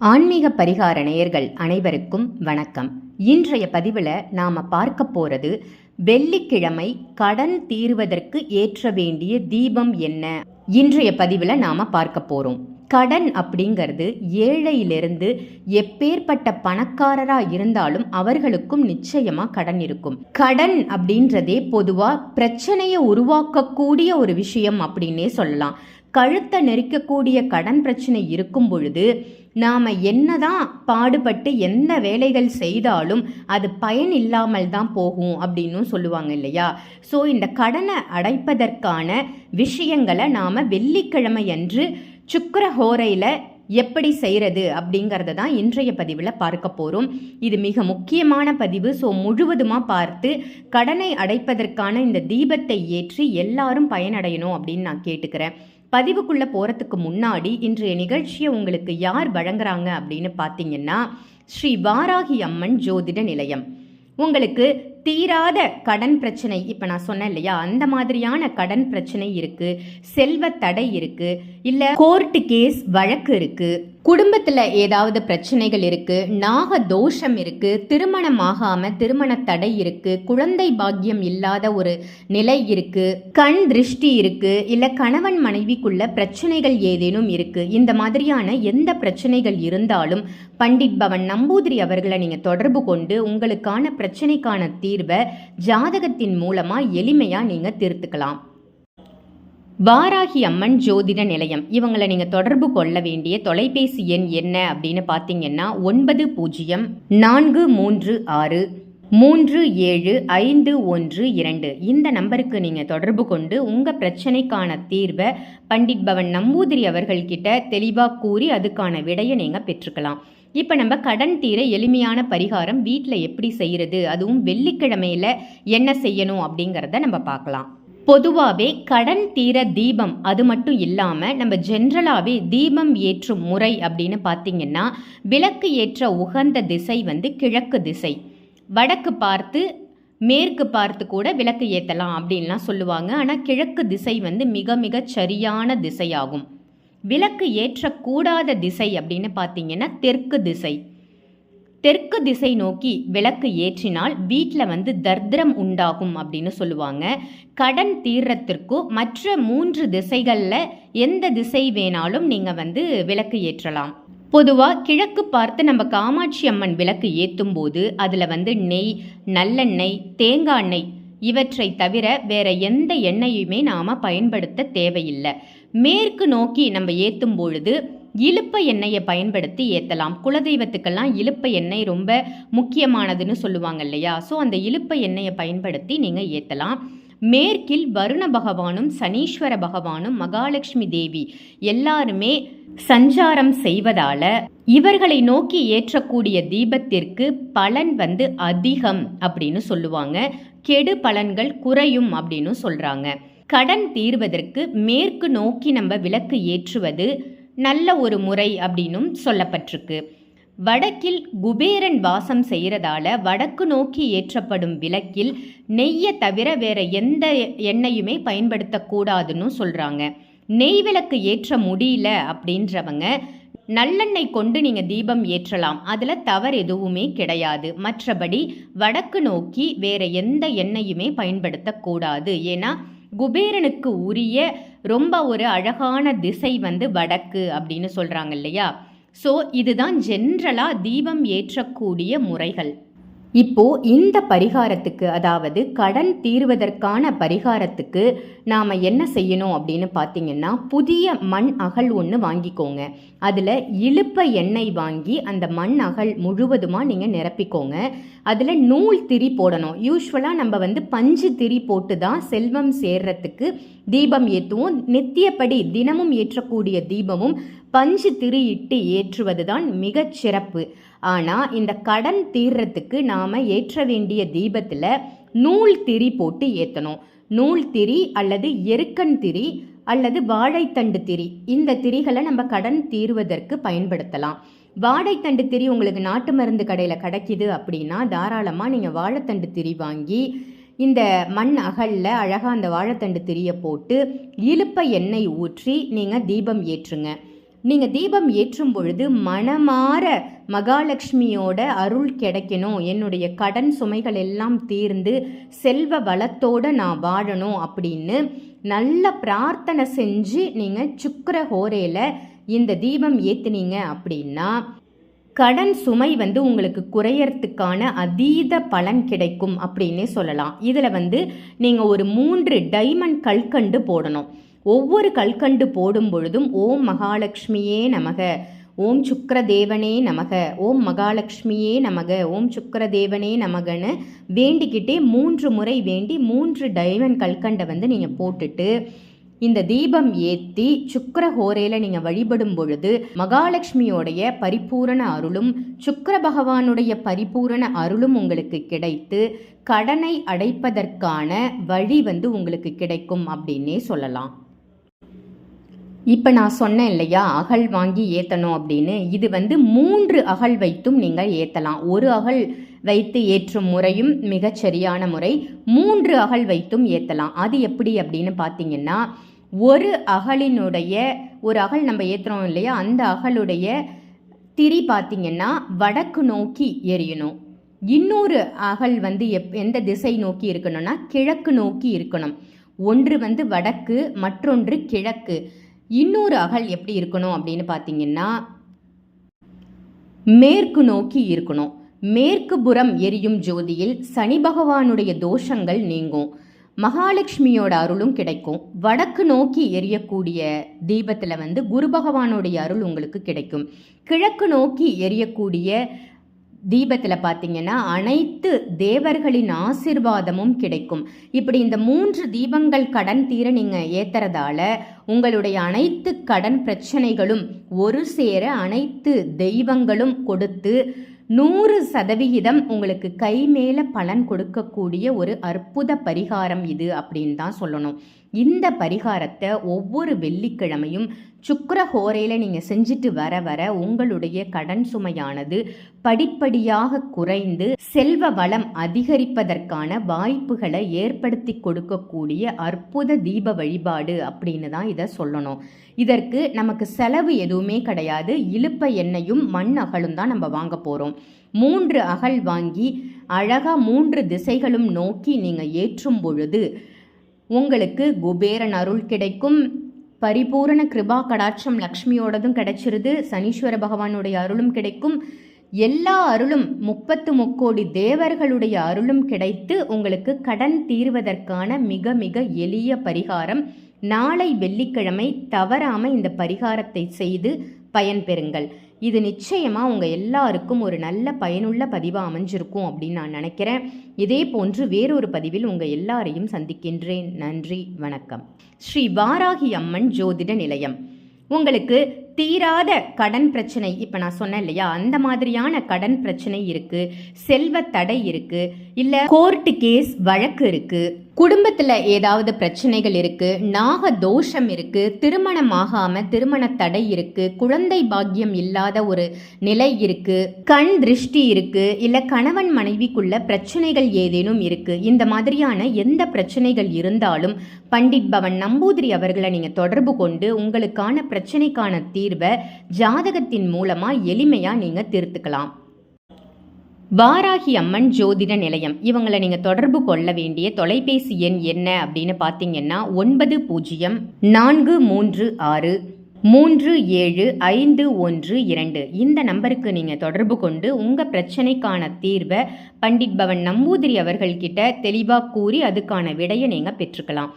ஆன்மீக பரிகார நேயர்கள் அனைவருக்கும் வணக்கம். இன்றைய பதிவில் நாம் பார்க்க போகிறது வெள்ளிக்கிழமை கடன் தீர்வதற்கு ஏற்ற வேண்டிய தீபம் என்ன? இன்றைய பதிவில் நாம் பார்க்க போகிறோம் கடன் அப்படிங்கிறது ஏழையிலிருந்து எப்பேற்பட்ட பணக்காரராக இருந்தாலும் அவர்களுக்கும் நிச்சயமாக கடன் இருக்கும். கடன் அப்படின்றதே பொதுவாக பிரச்சனையை உருவாக்கக்கூடிய ஒரு விஷயம் அப்படின்னே சொல்லலாம். கழுத்தை நெரிக்கக்கூடிய கடன் பிரச்சனை இருக்கும் பொழுது நாம் என்னதான் பாடுபட்டு எந்த வேலைகள் செய்தாலும் அது பயன் இல்லாமல் தான் போகும் அப்படின்னும் சொல்லுவாங்க இல்லையா? ஸோ இந்த கடனை அடைப்பதற்கான விஷயங்களை நாம் வெள்ளிக்கிழமை அன்று சுக்கர ஹோரையில் எப்படி செய்கிறது அப்படிங்கிறத தான் இன்றைய பதிவில் பார்க்க போகிறோம் இது மிக முக்கியமான பதிவு. ஸோ முழுவதுமாக பார்த்து கடனை அடைப்பதற்கான இந்த தீபத்தை ஏற்றி எல்லாரும் பயனடையணும் அப்படின்னு நான் கேட்டுக்கிறேன். பதிவுக்குள்ளே போகிறதுக்கு முன்னாடி இன்றைய நிகழ்ச்சியை உங்களுக்கு யார் வழங்குறாங்க அப்படின்னு பார்த்தீங்கன்னா ஸ்ரீ வாராகி அம்மன் ஜோதிட நிலையம். உங்களுக்கு தீராத கடன் பிரச்சனை இப்போ நான் சொன்னேன் இல்லையா அந்த மாதிரியான கடன் பிரச்சனை இருக்குது செல்வ தடை இருக்குது இல்லை கோர்ட்டு கேஸ் வழக்கு இருக்குது குடும்பத்தில் ஏதாவது பிரச்சனைகள் இருக்கு நாக தோஷம் இருக்கு திருமணம் ஆகாம திருமண தடை இருக்கு குழந்தை பாக்கியம் இல்லாத ஒரு நிலை இருக்கு கண் திருஷ்டி இருக்கு இல்லை கணவன் மனைவிக்குள்ள பிரச்சனைகள் ஏதேனும் இருக்கு இந்த மாதிரியான எந்த பிரச்சனைகள் இருந்தாலும் பண்டிட் பவன் நம்பூதிரி அவர்களை நீங்கள் தொடர்பு கொண்டு உங்களுக்கான பிரச்சனைக்கான தீர்வை ஜாதகத்தின் மூலமா எளிமையா நீங்க தீர்த்துக்கலாம். வாராகி அம்மன் ஜோதிட நிலையம். இவங்களை நீங்கள் தொடர்பு கொள்ள வேண்டிய தொலைபேசி எண் என்ன அப்படின்னு பார்த்தீங்கன்னா ஒன்பது பூஜ்ஜியம் நான்கு மூன்று ஆறு மூன்று ஏழு ஐந்து ஒன்று இரண்டு. இந்த நம்பருக்கு நீங்கள் தொடர்பு கொண்டு உங்கள் பிரச்சனைக்கான தீர்வை பண்டிட் பவன் நம்பூதிரி அவர்கள்கிட்ட தெளிவாக கூறி அதுக்கான விடையை நீங்கள் பெற்றுக்கலாம். இப்போ நம்ம கடன் தீர எளிமையான பரிகாரம் வீட்டில் எப்படி செய்கிறது அதுவும் வெள்ளிக்கிழமையில் என்ன செய்யணும் அப்படிங்கிறத நம்ம பார்க்கலாம் பொதுவாகவே கடன் தீர தீபம் அது மட்டும் இல்லாமல் நம்ம ஜென்ரலாகவே தீபம் ஏற்றும் முறை அப்படின்னு பார்த்தீங்கன்னா விளக்கு ஏற்ற உகந்த திசை வந்து கிழக்கு திசை. வடக்கு பார்த்து மேற்கு பார்த்து கூட விளக்கு ஏற்றலாம் அப்படின்லாம் சொல்லுவாங்க. ஆனால் கிழக்கு திசை வந்து மிக மிக சரியான திசையாகும். விளக்கு ஏற்றக்கூடாத திசை அப்படின்னு பார்த்தீங்கன்னா தெற்கு திசை. தெற்கு திசை நோக்கி விளக்கு ஏற்றினால் வீட்டில் வந்து தர்திரம் உண்டாகும் அப்படின்னு சொல்லுவாங்க. கடன் தீர்றத்திற்கும் மற்ற மூன்று திசைகளில் எந்த திசை வேணாலும் நீங்கள் வந்து விளக்கு ஏற்றலாம். பொதுவாக கிழக்கு பார்த்து நம்ம காமாட்சி அம்மன் விளக்கு ஏற்றும் போது அதில் வந்து நெய் நல்லெண்ணெய் தேங்காய் எண்ணெய் இவற்றை தவிர வேற எந்த எண்ணெயுமே நாம் பயன்படுத்த தேவையில்லை. மேற்கு நோக்கி நம்ம ஏற்றும் பொழுது இழுப்ப எண்ணெயை பயன்படுத்தி ஏற்றலாம் குலதெய்வத்துக்கெல்லாம் இழுப்ப எண்ணெய் ரொம்ப முக்கியமானதுன்னு சொல்லுவாங்க இல்லையா? ஸோ அந்த இழுப்ப எண்ணெயை பயன்படுத்தி நீங்கள் ஏற்றலாம் மேற்கில் வருண பகவானும் சனீஸ்வர பகவானும் மகாலட்சுமி தேவி எல்லாருமே சஞ்சாரம் செய்வதால இவர்களை நோக்கி ஏற்றக்கூடிய தீபத்திற்கு பலன் வந்து அதிகம் அப்படின்னு சொல்லுவாங்க. கெடு பலன்கள் குறையும் அப்படின்னு சொல்றாங்க. கடன் தீர்வதற்கு மேற்கு நோக்கி நம்ம விளக்கு ஏற்றுவது நல்ல ஒரு முறை அப்படின்னும் சொல்லப்பட்டிருக்கு. வடக்கில் குபேரன் வாசம் செய்கிறதால வடக்கு நோக்கி ஏற்றப்படும் விளக்கில் நெய்யை தவிர வேற எந்த எண்ணெயுமே பயன்படுத்தக்கூடாதுன்னு சொல்கிறாங்க நெய் விளக்கு ஏற்ற முடியல அப்படின்றவங்க நல்லெண்ணெய் கொண்டு நீங்கள் தீபம் ஏற்றலாம். அதில் தவறு எதுவுமே கிடையாது. மற்றபடி வடக்கு நோக்கி வேற எந்த எண்ணெயுமே பயன்படுத்தக்கூடாது ஏன்னா குபேரனுக்கு உரிய ரொம்ப ஒரு அழகான திசை வந்து வடக்கு அப்படின்னு சொல்கிறாங்க இல்லையா? ஸோ இதுதான் ஜென்ரலாக தீபம் ஏற்றக்கூடிய முறைகள். இப்போ இந்த பரிகாரத்துக்கு அதாவது கடன் தீர்வதற்கான பரிகாரத்துக்கு நாம் என்ன செய்யணும் அப்படின்னு பார்த்தீங்கன்னா புதிய மண் அகல் ஒன்று வாங்கிக்கோங்க. அதில் இழுப்ப எண்ணெய் வாங்கி அந்த மண் அகல் முழுவதுமாக நீங்கள் நிரப்பிக்கோங்க. அதில் நூல் திரி போடணும். யூஸ்வலாக நம்ம வந்து பஞ்சு திரி போட்டு தான் செல்வம் சேர்றதுக்கு தீபம் ஏற்றுவோம் நித்தியப்படி தினமும் ஏற்றக்கூடிய தீபமும் பஞ்சு திரி இட்டு ஏற்றுவது தான் மிகச் சிறப்பு. ஆனால் இந்த கடன் தீர்றதுக்கு நாம் ஏற்ற வேண்டிய தீபத்தில் நூல் திரி போட்டு ஏற்றணும் நூல் திரி அல்லது எருக்கன் திரி அல்லது வாழைத்தண்டு திரி. இந்த திரிகளை நம்ம கடன் தீர்வதற்கு பயன்படுத்தலாம். வாழைத்தண்டு திரி உங்களுக்கு நாட்டு மருந்து கடையில் கிடைக்கிது அப்படின்னா தாராளமாக நீங்கள் வாழைத்தண்டு திரி வாங்கி இந்த மண் அகலில் அழகாக அந்த வாழைத்தண்டு திரியை போட்டு இழுப்ப எண்ணெய் ஊற்றி நீங்கள் தீபம் ஏற்றுங்க. நீங்கள் தீபம் ஏற்றும் பொழுது மனமாற மகாலட்சுமியோட அருள் கிடைக்கணும். என்னுடைய கடன் சுமைகள் எல்லாம் தீர்ந்து செல்வ வளத்தோடு நான் வாழணும் அப்படின்னு நல்ல பிரார்த்தனை செஞ்சு நீங்கள் சுக்கர ஹோரையில் இந்த தீபம் ஏற்றுனீங்க அப்படின்னா கடன் சுமை வந்து உங்களுக்கு குறையறதுக்கான அதீத பலன் கிடைக்கும் அப்படின்னே சொல்லலாம். இதில் வந்து நீங்கள் ஒரு மூன்று டைமண்ட் கல்கண்டு போடணும். ஒவ்வொரு கல்கண்டு போடும் பொழுதும் ஓம் மகாலட்சுமியே நமக ஓம் சுக்கரதேவனே நமக ஓம் மகாலட்சுமியே நமக ஓம் சுக்கரதேவனே நமகன்னு வேண்டிக்கிட்டே மூன்று முறை வேண்டி மூன்று டைமண்ட் கல்கண்டை வந்து நீங்கள் போட்டுட்டு இந்த தீபம் ஏற்றி சுக்கர ஹோரையில் நீங்கள் வழிபடும் பொழுது மகாலட்சுமியோடைய பரிபூரண அருளும் சுக்கர பகவானுடைய பரிபூரண அருளும் உங்களுக்கு கிடைத்து கடனை அடைப்பதற்கான வழி வந்து உங்களுக்கு கிடைக்கும் அப்படின்னே சொல்லலாம். இப்போ நான் சொன்னேன் இல்லையா அகல் வாங்கி ஏற்றணும் அப்படின்னு. இது வந்து மூன்று அகல் வைத்தும் நீங்கள் ஏற்றலாம் ஒரு அகல் வைத்து ஏற்றும் முறையும் மிகச்சரியான முறை. மூன்று அகல் வைத்தும் ஏற்றலாம் அது எப்படி அப்படின்னு பார்த்தீங்கன்னா ஒரு அகலினுடைய ஒரு அகல் நம்ம ஏற்றுறோம் இல்லையா அந்த அகலுடைய திரி பார்த்தீங்கன்னா வடக்கு நோக்கி எரியணும் இன்னொரு அகல் வந்து எப் எந்த திசை நோக்கி இருக்கணும்னா கிழக்கு நோக்கி இருக்கணும். ஒன்று வந்து வடக்கு மற்றொன்று கிழக்கு. இன்னொரு அகல் எப்படி இருக்கணும் அப்படின்னு பார்த்தீங்கன்னா மேற்கு நோக்கி இருக்கணும். மேற்கு புறம் எரியும் ஜோதியில் சனி பகவானுடைய தோஷங்கள் நீங்கும். மகாலட்சுமியோட அருளும் கிடைக்கும். வடக்கு நோக்கி எரியக்கூடிய தீபத்தில் வந்து குரு பகவானுடைய அருள் உங்களுக்கு கிடைக்கும். கிழக்கு நோக்கி எரியக்கூடிய தீபத்தில் பார்த்தீங்கன்னா அனைத்து தேவர்களின் ஆசிர்வாதமும் கிடைக்கும். இப்படி இந்த மூன்று தீபங்கள் கடன் தீர நீங்கள் ஏற்றுறதால உங்களுடைய அனைத்து கடன் பிரச்சனைகளும் ஒரு சேர அனைத்து தெய்வங்களும் கொடுத்து நூறு சதவிகிதம் உங்களுக்கு கை மேலே பலன் கொடுக்கக்கூடிய ஒரு அற்புத பரிகாரம் இது அப்படின்னு தான் சொல்லணும். இந்த பரிகாரத்தை ஒவ்வொரு வெள்ளிக்கிழமையும் சுக்கர ஹோரையில் நீங்கள் செஞ்சுட்டு வர வர உங்களுடைய கடன் சுமையானது படிப்படியாக குறைந்து செல்வ வளம் அதிகரிப்பதற்கான வாய்ப்புகளை ஏற்படுத்தி கொடுக்கக்கூடிய அற்புத தீப வழிபாடு அப்படின்னு தான் இதை சொல்லணும். இதற்கு நமக்கு செலவு எதுவுமே கிடையாது. இழுப்ப எண்ணெயும் மண் அகலும் தான் நம்ம வாங்க போகிறோம் மூன்று அகல் வாங்கி அழகாக மூன்று திசைகளும் நோக்கி நீங்கள் ஏற்றும் பொழுது உங்களுக்கு குபேரன் அருள் கிடைக்கும். பரிபூரண கிருபா கடாட்சம் லக்ஷ்மியோடதும் கிடைச்சிருது. சனீஸ்வர பகவானுடைய அருளும் கிடைக்கும். எல்லா அருளும் முப்பத்து முக்கோடி தேவர்களுடைய அருளும் கிடைத்து உங்களுக்கு கடன் தீர்வதற்கான மிக மிக எளிய பரிகாரம். நாளை வெள்ளிக்கிழமை தவறாமல் இந்த பரிகாரத்தை செய்து பயன்பெறுங்கள் இது நிச்சயமாக உங்கள் எல்லாருக்கும் ஒரு நல்ல பயனுள்ள பதிவாக அமைஞ்சிருக்கும் அப்படின்னு நான் நினைக்கிறேன். இதே போன்று வேறொரு பதிவில் உங்கள் எல்லாரையும் சந்திக்கின்றேன். நன்றி வணக்கம். ஸ்ரீ வாராகி அம்மன் ஜோதிட நிலையம். உங்களுக்கு தீராத கடன் பிரச்சனை இப்போ நான் சொன்னேன் இல்லையா? அந்த மாதிரியான கடன் பிரச்சனை இருக்குது செல்வ தடை இருக்குது இல்லை கோர்ட்டு கேஸ் வழக்கு இருக்குது குடும்பத்தில் ஏதாவது பிரச்சனைகள் இருக்கு நாக தோஷம் இருக்கு திருமணம் ஆகாம திருமண தடை இருக்கு குழந்தை பாக்கியம் இல்லாத ஒரு நிலை இருக்கு கண் திருஷ்டி இருக்கு இல்லை கணவன் மனைவிக்குள்ள பிரச்சனைகள் ஏதேனும் இருக்கு இந்த மாதிரியான எந்த பிரச்சனைகள் இருந்தாலும் பண்டிட் பவன் நம்பூதிரி அவர்களை நீங்கள் தொடர்பு கொண்டு உங்களுக்கான பிரச்சனைக்கான தீர்வை ஜாதகத்தின் மூலமாக எளிமையாக நீங்கள் தீர்த்துக்கலாம். வாராகி அம்மன் ஜோதிட நிலையம். இவங்களை நீங்கள் தொடர்பு கொள்ள வேண்டிய தொலைபேசி எண் என்ன அப்படின்னு பார்த்தீங்கன்னா ஒன்பது பூஜ்ஜியம் நான்கு மூன்று ஆறு மூன்று ஏழு ஐந்து ஒன்று இரண்டு. இந்த நம்பருக்கு நீங்கள் தொடர்பு கொண்டு உங்கள் பிரச்சனைக்கான தீர்வை பண்டிட் பவன் நம்பூதிரி அவர்கள்கிட்ட தெளிவாக கூறி அதுக்கான விடையை நீங்கள் பெற்றுக்கலாம்.